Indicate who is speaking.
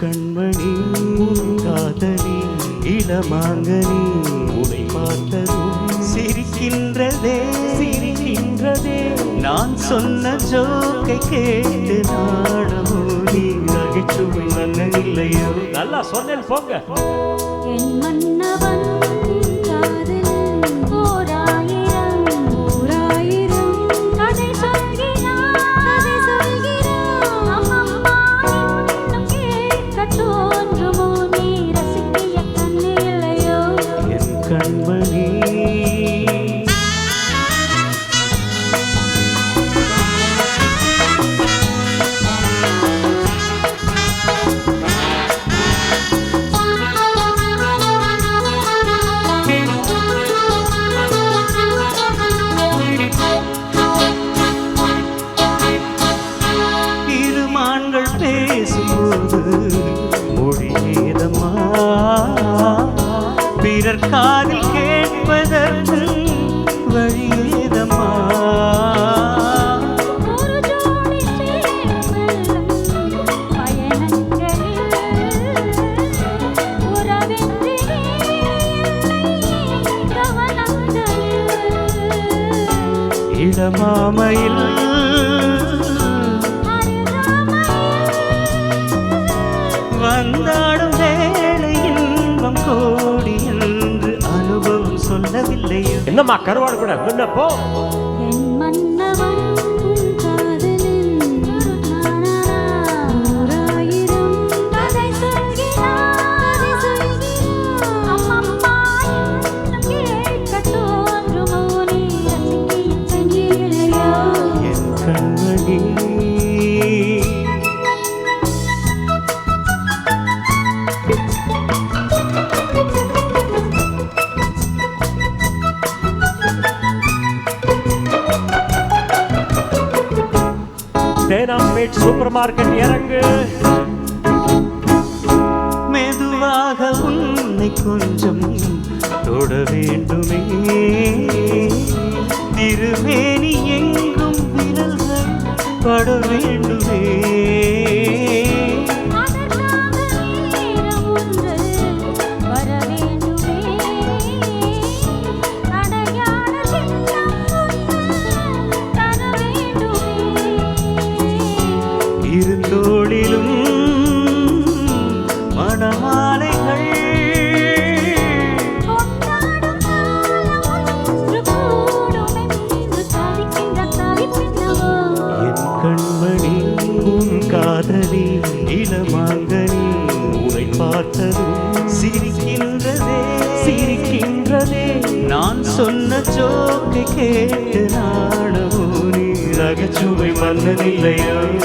Speaker 1: கண்மணி காதலி இளமாங்கனி உனை பார்த்ததும் சிரிக்கின்றதே சிரிக்கின்றதே. நான் சொன்ன ஜோக்கை கேட்டு நாடமோ நீ நகைச்சுவை இல்லையோ
Speaker 2: நல்லா சொன்னேன் போங்க.
Speaker 3: என் மன்னவன் காதல்
Speaker 1: பிறர் காதில் கேட்பதற்கு வழி இடமாமையில் வந்தாடும் வேலை இன்பம்
Speaker 3: கோ చిన్న మా కరువాడు
Speaker 1: కూడా విన్నపో
Speaker 2: தேனாம்பேட் சூப்பர் மார்க்கெட் இறங்கு.
Speaker 1: மெதுவாக உன்னை கொஞ்சம் தொட வேண்டுமே. திருமேனி எங்கும் விரல்கள் பட வேண்டுமே. இளமாங்கனி உரை பார்த்ததும் சிரிக்கின்றதே. சிரிக்கின்றதே. நான் சொன்ன ஜோக்கை கேட்டு நாடவோ நீ. நகைச்சுவை மன்னனில்லையோ?